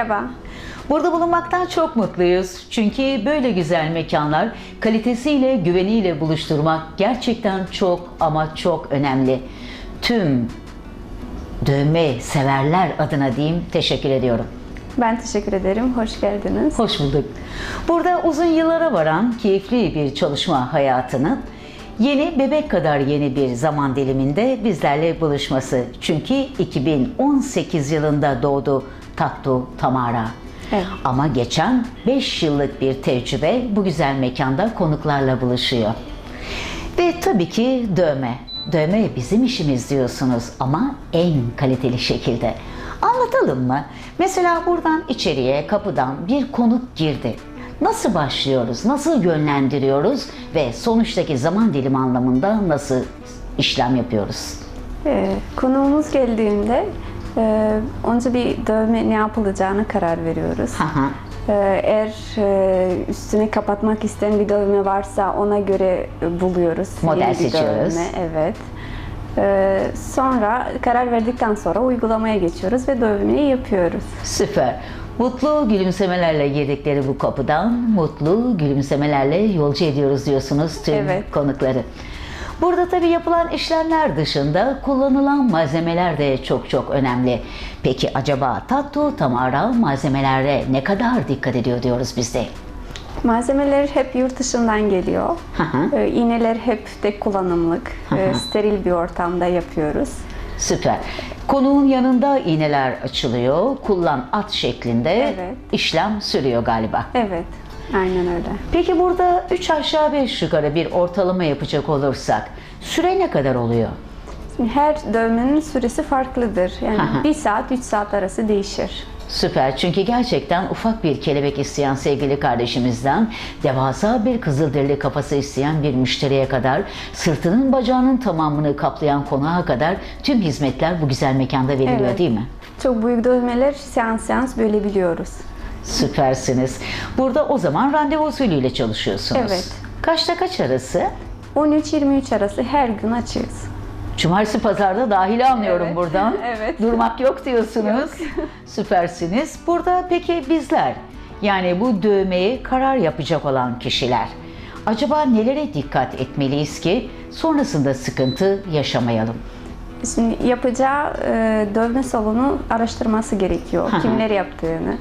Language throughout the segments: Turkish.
Merhaba. Burada bulunmaktan çok mutluyuz. Çünkü böyle güzel mekanlar kalitesiyle, güveniyle buluşturmak gerçekten çok ama çok önemli. Tüm dövme severler adına diyeyim teşekkür ediyorum. Ben teşekkür ederim. Hoş geldiniz. Hoş bulduk. Burada uzun yıllara varan keyifli bir çalışma hayatının yeni bebek kadar yeni bir zaman diliminde bizlerle buluşması. Çünkü 2018 yılında doğdu Tattu Tamara. Evet. Ama geçen 5 yıllık bir tecrübe bu güzel mekanda konuklarla buluşuyor. Ve tabii ki dövme. Dövme bizim işimiz diyorsunuz ama en kaliteli şekilde. Anlatalım mı? Mesela buradan içeriye kapıdan bir konuk girdi. Nasıl başlıyoruz? Nasıl yönlendiriyoruz? Ve sonuçtaki zaman dilimi anlamında nasıl işlem yapıyoruz? Ee, konuğumuz geldiğinde e, önce bir dövme ne yapılacağına karar veriyoruz. Ee, eğer e, üstünü kapatmak isteyen bir dövme varsa ona göre e, buluyoruz. Model Yeni bir seçiyoruz. Dövme, evet. Ee, sonra karar verdikten sonra uygulamaya geçiyoruz ve dövmeyi yapıyoruz. Süper. Mutlu gülümsemelerle girdikleri bu kapıdan mutlu gülümsemelerle yolcu ediyoruz diyorsunuz tüm Evet. konukları. Burada tabii yapılan işlemler dışında kullanılan malzemeler de çok çok önemli. Peki acaba Tattu Tamara malzemelere ne kadar dikkat ediyor diyoruz biz de? Malzemeler hep yurt dışından geliyor. Ee, iğneler hep tek kullanımlık, e, steril bir ortamda yapıyoruz. Süper. Konuğun yanında iğneler açılıyor. Kullan at şeklinde Evet. işlem sürüyor galiba. Evet, aynen öyle. Peki burada 3 aşağı 5 yukarı bir ortalama yapacak olursak süre ne kadar oluyor? Şimdi her dövmenin süresi farklıdır. Yani Hı hı. 1 saat 3 saat arası değişir. Süper çünkü gerçekten ufak bir kelebek isteyen sevgili kardeşimizden devasa bir kızılderili kafası isteyen bir müşteriye kadar sırtının bacağının tamamını kaplayan konağa kadar tüm hizmetler bu güzel mekanda veriliyor Evet. değil mi? Çok büyük dövmeler seans seans bölebiliyoruz. Süpersiniz. Burada o zaman randevu usulüyle çalışıyorsunuz. Evet. Kaçta kaç arası? 13-23 arası her gün açığız. Cumartesi pazarda dahil anlıyorum Evet. buradan. Evet. Durmak yok diyorsunuz. Süpersiniz. Burada peki bizler yani bu dövmeye karar yapacak olan kişiler acaba nelere dikkat etmeliyiz ki sonrasında sıkıntı yaşamayalım? Şimdi yapacağı e, dövme salonu araştırması gerekiyor. Kimler yaptığını,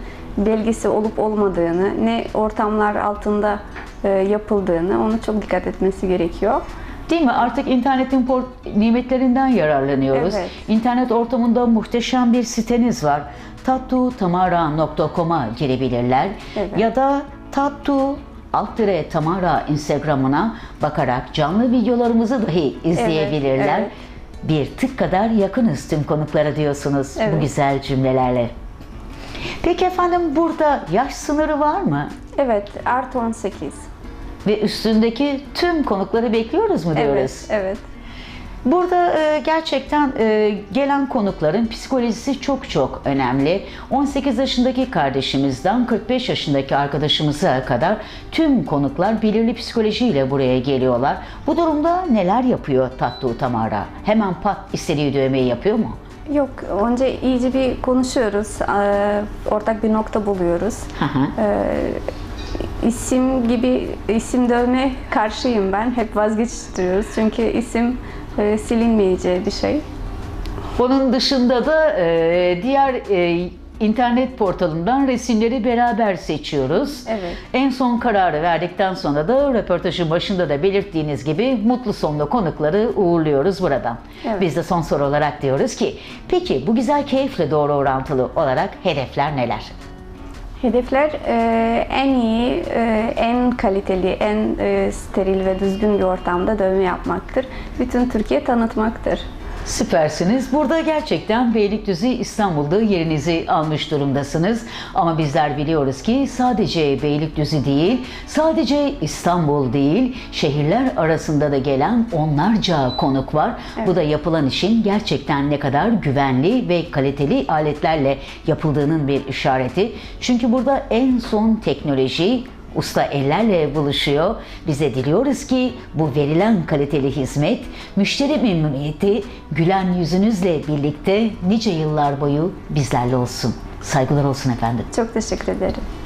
belgesi olup olmadığını, ne ortamlar altında e, yapıldığını onu çok dikkat etmesi gerekiyor. Değil mi? Artık internetin nimetlerinden yararlanıyoruz. Evet. İnternet ortamında muhteşem bir siteniz var. tattutamara.com'a girebilirler. Evet. Ya da tattu alt dire Tamara Instagram'ına bakarak canlı videolarımızı dahi izleyebilirler. evet. Bir tık kadar yakınız tüm konuklara diyorsunuz bu Evet. güzel cümlelerle. Peki efendim burada yaş sınırı var mı? Evet, artı 18. Ve üstündeki tüm konukları bekliyoruz mu diyoruz? Evet, evet. Burada e, gerçekten e, gelen konukların psikolojisi çok çok önemli. 18 yaşındaki kardeşimizden 45 yaşındaki arkadaşımıza kadar tüm konuklar belirli psikolojiyle buraya geliyorlar. Bu durumda neler yapıyor Tatlı Tamara? Hemen pat istediği dövmeyi yapıyor mu? Yok, önce iyice bir konuşuyoruz. Ee, Ortak bir nokta buluyoruz. Hı hı. Ee, isim gibi isim dövme karşıyım ben. Hep vazgeçtiriyoruz. Çünkü isim e, silinmeyeceği bir şey. Bunun dışında da e, diğer e, internet portalından resimleri beraber seçiyoruz. Evet. En son kararı verdikten sonra da röportajın başında da belirttiğiniz gibi mutlu sonlu konukları uğurluyoruz buradan. Evet. Biz de son soru olarak diyoruz ki peki bu güzel keyifle doğru orantılı olarak hedefler neler? Hedefler e, en iyi, e, en kaliteli, en e, steril ve düzgün bir ortamda dövme yapmaktır. Bütün Türkiye tanıtmaktır. Süpersiniz. Burada gerçekten Beylikdüzü İstanbul'da yerinizi almış durumdasınız. Ama bizler biliyoruz ki sadece Beylikdüzü değil, sadece İstanbul değil, şehirler arasında da gelen onlarca konuk var. Bu da yapılan işin gerçekten ne kadar güvenli ve kaliteli aletlerle yapıldığının bir işareti. Çünkü burada en son teknoloji usta ellerle buluşuyor. Bize diliyoruz ki bu verilen kaliteli hizmet, müşteri memnuniyeti, gülen yüzünüzle birlikte nice yıllar boyu bizlerle olsun. Saygılar olsun efendim. Çok teşekkür ederim.